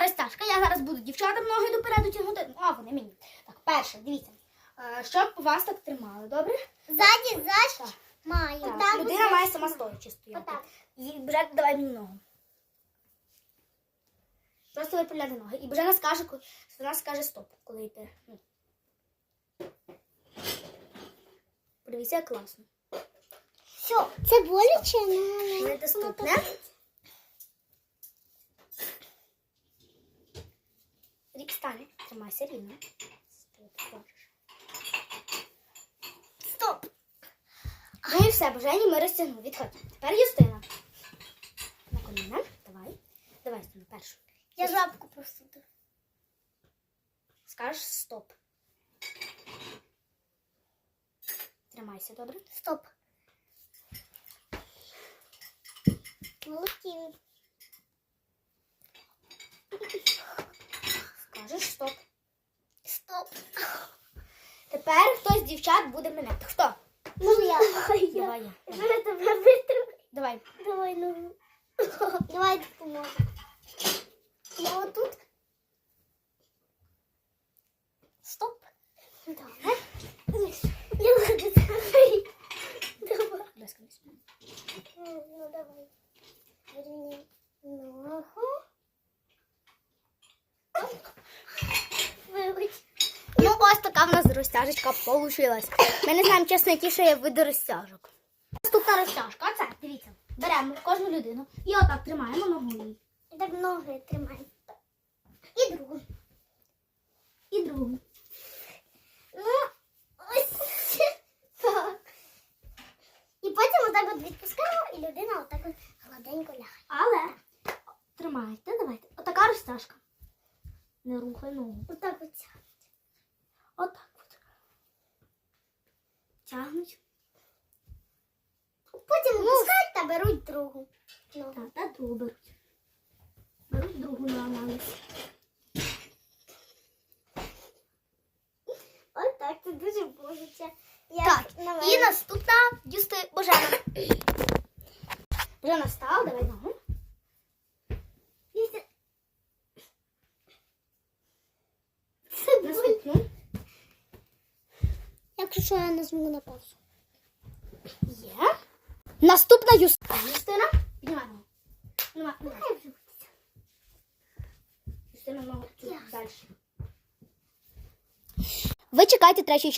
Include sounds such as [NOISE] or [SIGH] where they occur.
розтяжка. Я зараз буду дівчатам ноги допереду тягнути, ну, а вони мені. Так, перше, дивіться. Е, Щоб вас так тримали, добре? Ззаді, ззаді маю. Так, людина має сама стоячи стояти. Отак. І Бжена, давай мені ногу. Просто виправляти ноги. І Бжена скаже, коли- вона скаже стоп, коли йде. Ну. Подивіться, як класно. Все, це боляче, ну, Недоступне. Рік стане. Тримайся рівно. Стоп. Ну і все, Божені ми розтягнули. Відходь. Тепер Юстина. На коліна. Давай. Давай Юстина, першу. Я жабку просудив. Скажеш стоп. Тримайся, добре? Стоп. Молодці. Скажеш стоп. Стоп. Тепер хтось з дівчат буде мене. Хто? Ну я. Давай я. Я тебе витримаю. Давай. Давай, ну. Давай допоможу. Я отут. Стоп. Давай. Я ладно, давай. Давай. Ну, давай. Верни ногу. Розтяжечка получилась. Ми не знаємо, чесно, які ще є розтяжок. Наступна розтяжка. Оце, дивіться. Беремо кожну людину і отак тримаємо ногою. Так ноги тримай. І другу. І другу. Ну, ось [LAUGHS] так. І потім отак от відпускаємо, і людина отак от гладенько лягає. Але тримайте, давайте. Отака розтяжка. Не рухай ногу. Отак от. Отак от. Тягнуть. Потім відпускають та беруть другу. Так, та другу беруть. Беруть другу на аналіз. Ось так, це дуже боляче. Я Так, і наступна Юсти Божена. Божена стала, давай ногу. Якщо що, я нажму на паузу. Є. Наступна Юстина. Юстина, піднімай ногу. Піднімай, піднімай. Хай вже буде. Юстина ногу Я. далі. Ви чекаєте третьої частини.